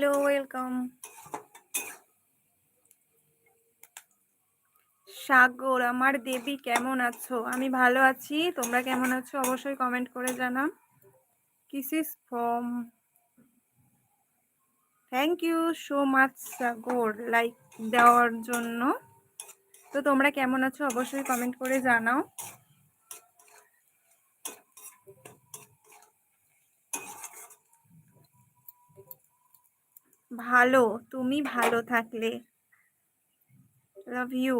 Hello welcome সাগর, আমার দেবী, কেমন আছো? আমি ভালো আছি। তোমরা কেমন আছো? অবশ্যই কমেন্ট করে জানা কিস ইস from thank you so much Sagar like দেওয়ার জন্য। তো তোমরা কেমন আছো? অবশ্যই কমেন্ট করে জানাও। ভালো, তুমি ভালো থাকলে। লাভ ইউ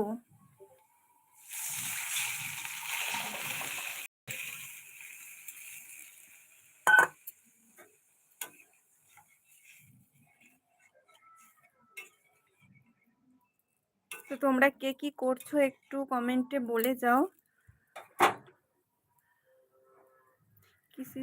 তো তোমরা কে কি করছ একটু কমেন্টে বলে যাও। কিসি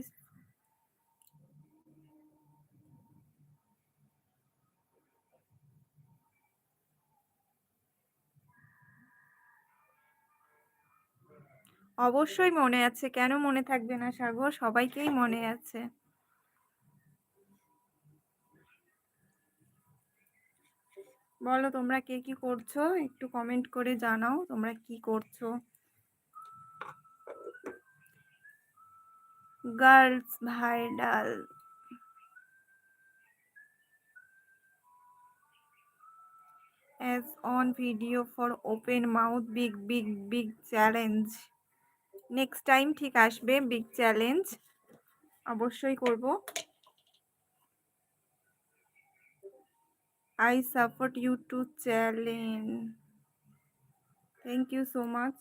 অবশ্যই মনে আছে। কেন মনে থাকবে না সাগর সবাইকেই মনে আছে। বলো তোমরা কে কি করছ? একটু কমেন্ট করে জানাও তোমরা কি করছ। Girls viral as on video for open mouth, big big big challenge next time ঠিক আসবে বিগ চ্যালেঞ্জ অবশ্যই করব। I support you to challenge thank you so much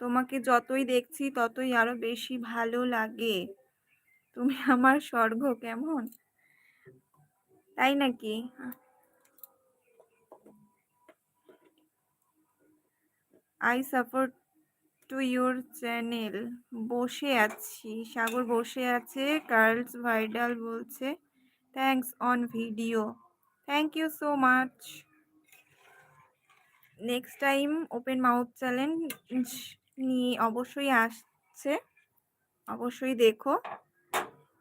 তোমাকে যতই দেখছি, ততই আরও বেশি ভালো লাগে। তুমি আমার স্বর্গ, কেমন? তাই নাকি? I support to your channel বসে আছি। সাগর বসে আছে গার্লস ভাইডাল বলছে thanks on video thank you so much next time open mouth challenge নিয়ে অবশ্যই আসছে। অবশ্যই দেখো।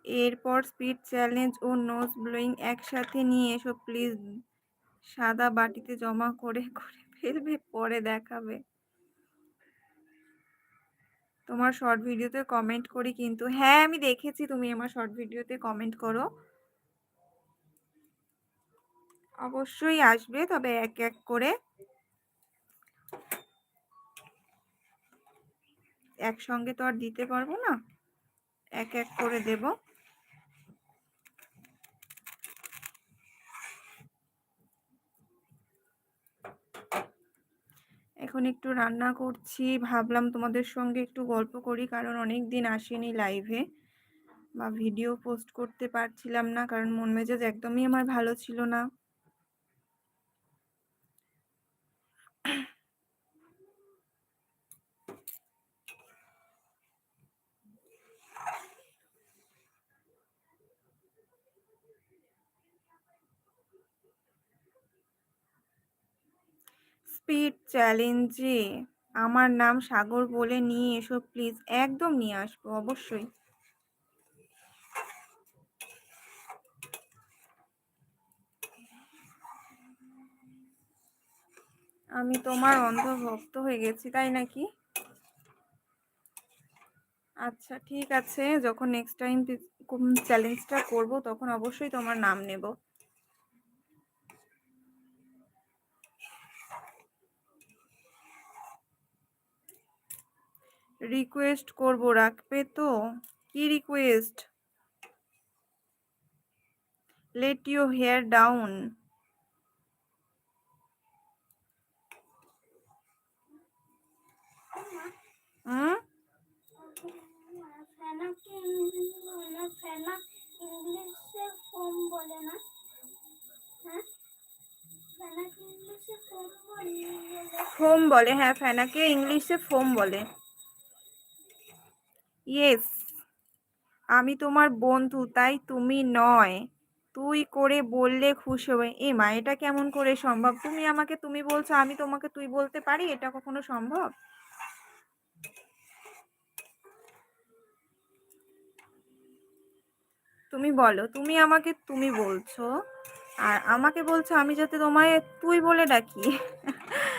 এরপর স্পিড চ্যালেঞ্জ ও নোজ ব্লোয়িং একসাথে নিয়ে এসো প্লিজ সাদা বাটিতে জমা করে করে ফেলবে, পরে দেখাবে। তোমার শর্ট ভিডিওতে কমেন্ট করি কিন্তু হ্যাঁ আমি দেখেছি, তুমি আমার শর্ট ভিডিওতে কমেন্ট করো। অবশ্যই আসবে, তবে এক এক করে। একসঙ্গে তো আর দিতে পারব না, এক এক করে দেব। এখন একটু রান্না করছি। ভাবলাম তোমাদের সঙ্গে একটু গল্প করি, কারণ অনেক দিন আসেনি লাইভে বা ভিডিও পোস্ট করতে পারছিলাম না, কারণ মন মেজাজ একদমই আমার ভালো ছিল না। স্পিড চ্যালেঞ্জে আমার নাম সাগর বলে নিয়ে এসো প্লিজ একদম নিয়ে আসব, অবশ্যই। আমি তোমার অন্ধভক্ত হয়ে গেছি, তাই নাকি? আচ্ছা ঠিক আছে, যখন নেক্সট টাইম চ্যালেঞ্জটা করব, তখন অবশ্যই তোমার নাম নেব। রিকোয়েস্ট করব, রাখবে তো? কি request let you hair down hmm? Foam বলে হ্যাঁ ফ্যানাকে ইংলিশে ফোম বলে। ইয়েস আমি তোমার বন্ধু, তাই তুমি নয়। তুই করে বললে খুশি হবে। এ মা এটা কেমন করে সম্ভব? তুমি আমাকে, তুমি বলছো আমি তোমাকে তুই বলতে পারি? এটা কখনো সম্ভব? তুমি বলো, তুমি আমাকে, তুমি বলছো। আর আমাকে বলছো আমি যাতে তোমায় তুই বলে ডাকি।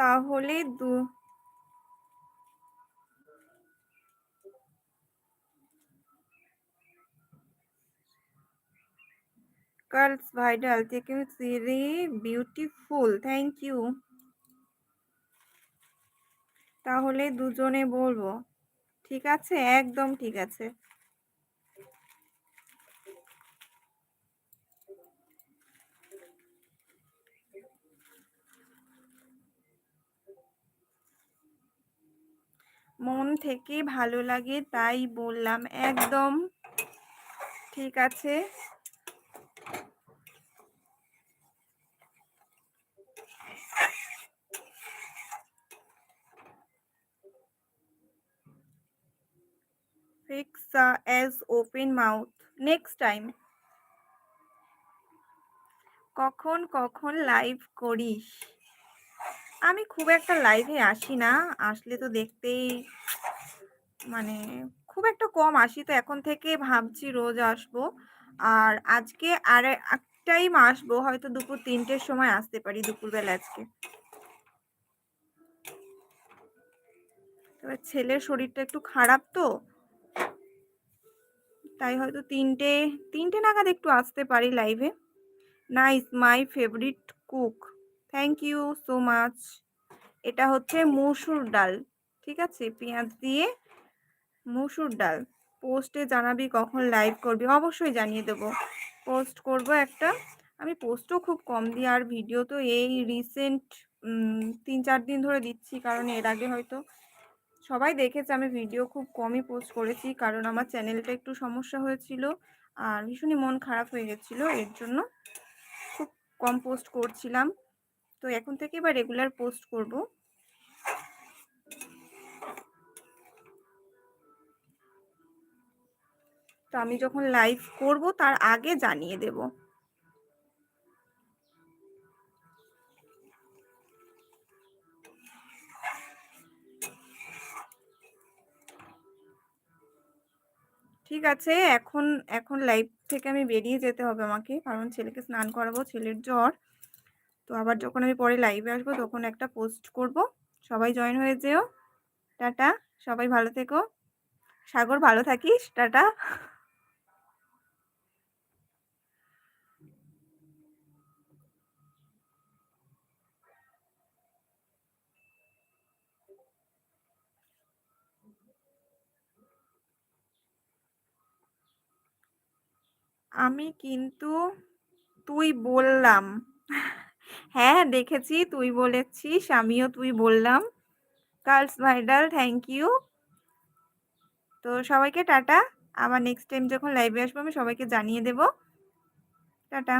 তাহলে দু কার্লস ভাইডাল থেকে সিরি বিউটিফুল থ্যাংক ইউ তাহলে দুজনে বলব, ঠিক আছে? একদম ঠিক আছে। মন থেকে ভালো লাগে তাই বললাম। একদম। ঠিক আছে। Fix uh, as open কখন কখন লাইভ করিস? আমি খুব একটা লাইভে আসি না। আসলে তো দেখতেই মানে খুব একটা কম আসি। তো এখন থেকে ভাবছি রোজ আসব। আর আজকে আর টাইম আসব, হয়তো দুপুর তিনটের সময় আসতে পারি, দুপুরবেলা আজকে। এবার ছেলের শরীরটা একটু খারাপ তো। তাই হয়তো তিনটে তিনটে নাগাদ একটু আসতে পারি লাইভে nice my favourite cook thank you so much এটা হচ্ছে মুসুর ডাল, ঠিক আছে? পেঁয়াজ দিয়ে মুসুর ডাল। পোস্টে জানাবি কখন লাইভ করবি? অবশ্যই জানিয়ে দেবো। পোস্ট করব একটা, আমি পোস্টও খুব কম দিই, আর ভিডিও তো এই রিসেন্ট তিন চার দিন ধরে দিচ্ছি, কারণ এর আগে হয়তো সবাই দেখেছে, আমি ভিডিও খুব কমই পোস্ট করেছি, কারণ আমার চ্যানেলটা একটু সমস্যা হয়েছিল, আর ভীষণই মন খারাপ হয়ে গেছিল, এর জন্য খুব কম পোস্ট করছিলাম। তো এখন থেকে এবার রেগুলার পোস্ট করব। তো আমি যখন লাইভ করব, তার আগে জানিয়ে দেব। ঠিক আছে, এখন এখন লাইভ থেকে আমি বেরিয়ে যেতে হবে আমাকে, কারণ ছেলেকে স্নান করাবো, ছেলের জ্বর। তো আবার যখন আমি পরে লাইভে আসব তখন একটা পোস্ট করব। সবাই জয়েন হয়ে যেও। টাটা, সবাই ভালো থেকো। সাগর, ভালো থাকিস। টাটা। আমি কিন্তু, তুই বললাম। হ্যাঁ দেখেছি। তুই বলেছিস, আমিও তুই বললাম। কার্লস ভাইডাল থ্যাংক ইউ। তো সবাইকে টাটা। আবার নেক্সট টাইম যখন লাইভে আসব, আমি সবাইকে জানিয়ে দেব। টাটা।